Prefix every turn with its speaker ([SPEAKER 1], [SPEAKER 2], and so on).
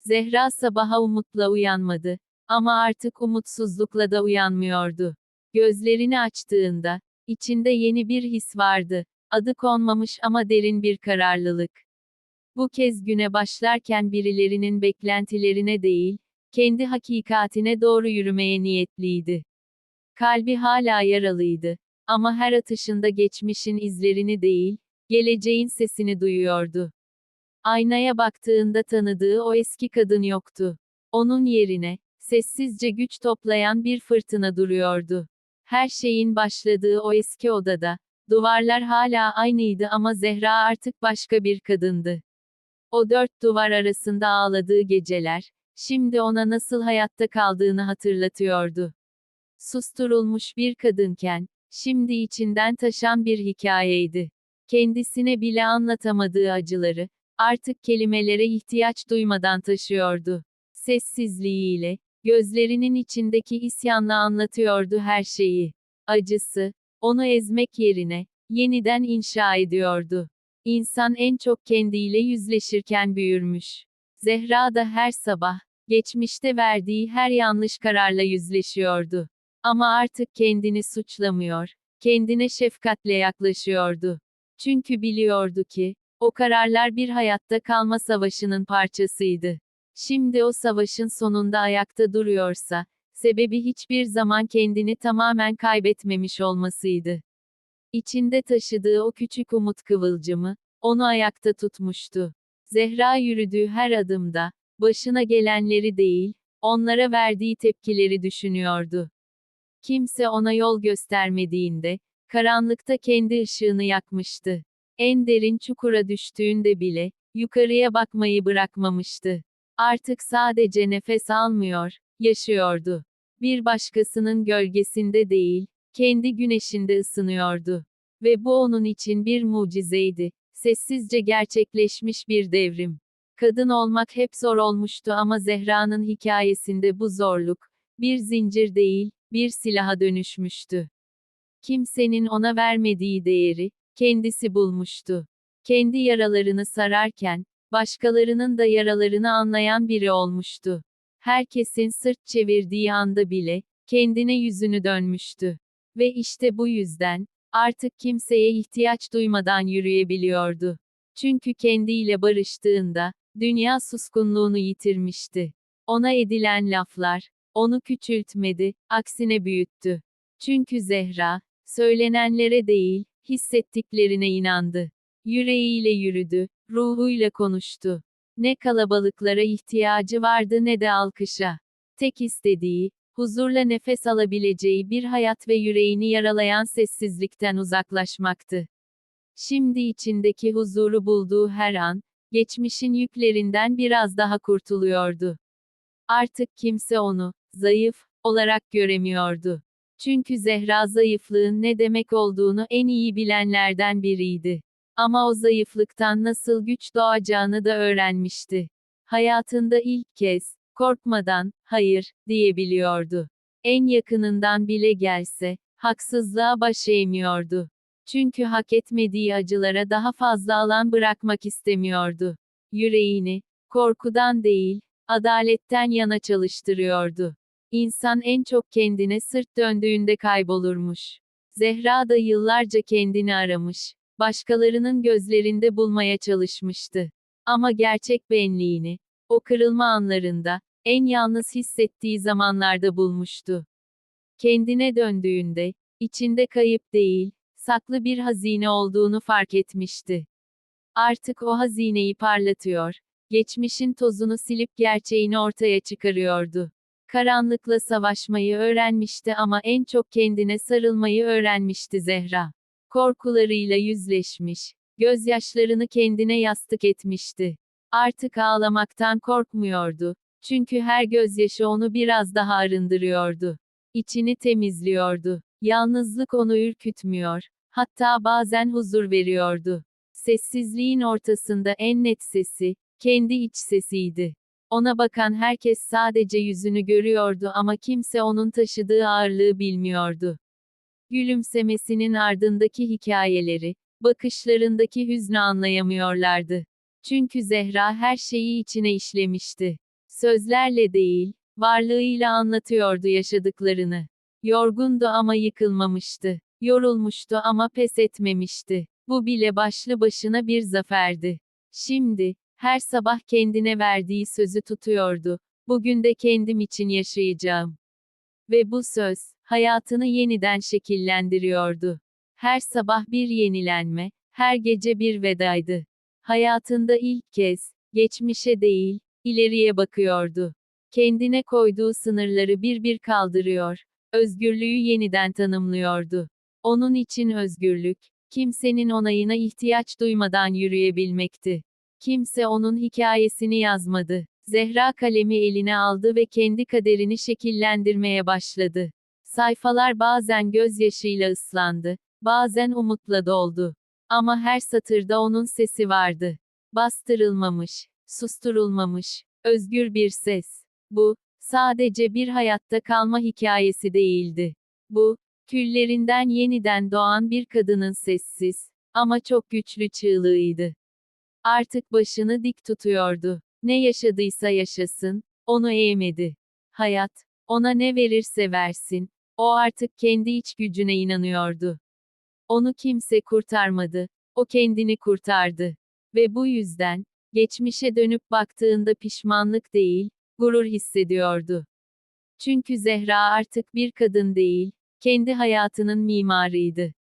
[SPEAKER 1] Zehra sabaha umutla uyanmadı. Ama artık umutsuzlukla da uyanmıyordu. Gözlerini açtığında, içinde yeni bir his vardı. Adı konmamış ama derin bir kararlılık. Bu kez güne başlarken birilerinin beklentilerine değil, kendi hakikatine doğru yürümeye niyetliydi. Kalbi hala yaralıydı. Ama her atışında geçmişin izlerini değil, geleceğin sesini duyuyordu. Aynaya baktığında tanıdığı o eski kadın yoktu. Onun yerine, sessizce güç toplayan bir fırtına duruyordu. Her şeyin başladığı o eski odada, duvarlar hala aynıydı ama Zehra artık başka bir kadındı. O dört duvar arasında ağladığı geceler, şimdi ona nasıl hayatta kaldığını hatırlatıyordu. Susturulmuş bir kadınken, şimdi içinden taşan bir hikayeydi. Kendisine bile anlatamadığı acıları, artık kelimelere ihtiyaç duymadan taşıyordu. Sessizliğiyle, gözlerinin içindeki isyanla anlatıyordu her şeyi. Acısı, onu ezmek yerine, yeniden inşa ediyordu. İnsan en çok kendiyle yüzleşirken büyürmüş. Zehra da her sabah, geçmişte verdiği her yanlış kararla yüzleşiyordu. Ama artık kendini suçlamıyor, kendine şefkatle yaklaşıyordu. Çünkü biliyordu ki, o kararlar bir hayatta kalma savaşının parçasıydı. Şimdi o savaşın sonunda ayakta duruyorsa, sebebi hiçbir zaman kendini tamamen kaybetmemiş olmasıydı. İçinde taşıdığı o küçük umut kıvılcımı, onu ayakta tutmuştu. Zehra yürüdüğü her adımda, başına gelenleri değil, onlara verdiği tepkileri düşünüyordu. Kimse ona yol göstermediğinde, karanlıkta kendi ışığını yakmıştı. En derin çukura düştüğünde bile, yukarıya bakmayı bırakmamıştı. Artık sadece nefes almıyor, yaşıyordu. Bir başkasının gölgesinde değil, kendi güneşinde ısınıyordu. Ve bu onun için bir mucizeydi. Sessizce gerçekleşmiş bir devrim. Kadın olmak hep zor olmuştu ama Zehra'nın hikayesinde bu zorluk, bir zincir değil, bir silaha dönüşmüştü. Kimsenin ona vermediği değeri, kendisi bulmuştu. Kendi yaralarını sararken, başkalarının da yaralarını anlayan biri olmuştu. Herkesin sırt çevirdiği anda bile, kendine yüzünü dönmüştü. Ve işte bu yüzden, artık kimseye ihtiyaç duymadan yürüyebiliyordu. Çünkü kendiyle barıştığında, dünya suskunluğunu yitirmişti. Ona edilen laflar, onu küçültmedi, aksine büyüttü. Çünkü Zehra, söylenenlere değil, hissettiklerine inandı. Yüreğiyle yürüdü, ruhuyla konuştu. Ne kalabalıklara ihtiyacı vardı ne de alkışa. Tek istediği, huzurla nefes alabileceği bir hayat ve yüreğini yaralayan sessizlikten uzaklaşmaktı. Şimdi içindeki huzuru bulduğu her an, geçmişin yüklerinden biraz daha kurtuluyordu. Artık kimse onu, zayıf, olarak göremiyordu. Çünkü Zehra zayıflığın ne demek olduğunu en iyi bilenlerden biriydi. Ama o zayıflıktan nasıl güç doğacağını da öğrenmişti. Hayatında ilk kez, korkmadan, hayır, diyebiliyordu. En yakınından bile gelse, haksızlığa baş eğmiyordu. Çünkü hak etmediği acılara daha fazla alan bırakmak istemiyordu. Yüreğini, korkudan değil, adaletten yana çalıştırıyordu. İnsan en çok kendine sırt döndüğünde kaybolurmuş. Zehra da yıllarca kendini aramış, başkalarının gözlerinde bulmaya çalışmıştı. Ama gerçek benliğini, o kırılma anlarında, en yalnız hissettiği zamanlarda bulmuştu. Kendine döndüğünde, içinde kayıp değil, saklı bir hazine olduğunu fark etmişti. Artık o hazineyi parlatıyor, geçmişin tozunu silip gerçeğini ortaya çıkarıyordu. Karanlıkla savaşmayı öğrenmişti ama en çok kendine sarılmayı öğrenmişti Zehra. Korkularıyla yüzleşmiş, gözyaşlarını kendine yastık etmişti. Artık ağlamaktan korkmuyordu. Çünkü her gözyaşı onu biraz daha arındırıyordu. İçini temizliyordu. Yalnızlık onu ürkütmüyor. Hatta bazen huzur veriyordu. Sessizliğin ortasında en net sesi, kendi iç sesiydi. Ona bakan herkes sadece yüzünü görüyordu ama kimse onun taşıdığı ağırlığı bilmiyordu. Gülümsemesinin ardındaki hikayeleri, bakışlarındaki hüznü anlayamıyorlardı. Çünkü Zehra her şeyi içine işlemişti. Sözlerle değil, varlığıyla anlatıyordu yaşadıklarını. Yorgundu ama yıkılmamıştı. Yorulmuştu ama pes etmemişti. Bu bile başlı başına bir zaferdi. Şimdi, her sabah kendine verdiği sözü tutuyordu. Bugün de kendim için yaşayacağım. Ve bu söz, hayatını yeniden şekillendiriyordu. Her sabah bir yenilenme, her gece bir vedaydı. Hayatında ilk kez, geçmişe değil, ileriye bakıyordu. Kendine koyduğu sınırları bir bir kaldırıyor, özgürlüğü yeniden tanımlıyordu. Onun için özgürlük, kimsenin onayına ihtiyaç duymadan yürüyebilmekti. Kimse onun hikayesini yazmadı. Zehra kalemi eline aldı ve kendi kaderini şekillendirmeye başladı. Sayfalar bazen gözyaşıyla ıslandı, bazen umutla doldu. Ama her satırda onun sesi vardı. Bastırılmamış, susturulmamış, özgür bir ses. Bu, sadece bir hayatta kalma hikayesi değildi. Bu, küllerinden yeniden doğan bir kadının sessiz, ama çok güçlü çığlığıydı. Artık başını dik tutuyordu. Ne yaşadıysa yaşasın, onu eğmedi. Hayat, ona ne verirse versin, o artık kendi iç gücüne inanıyordu. Onu kimse kurtarmadı, o kendini kurtardı. Ve bu yüzden, geçmişe dönüp baktığında pişmanlık değil, gurur hissediyordu. Çünkü Zehra artık bir kadın değil, kendi hayatının mimarıydı.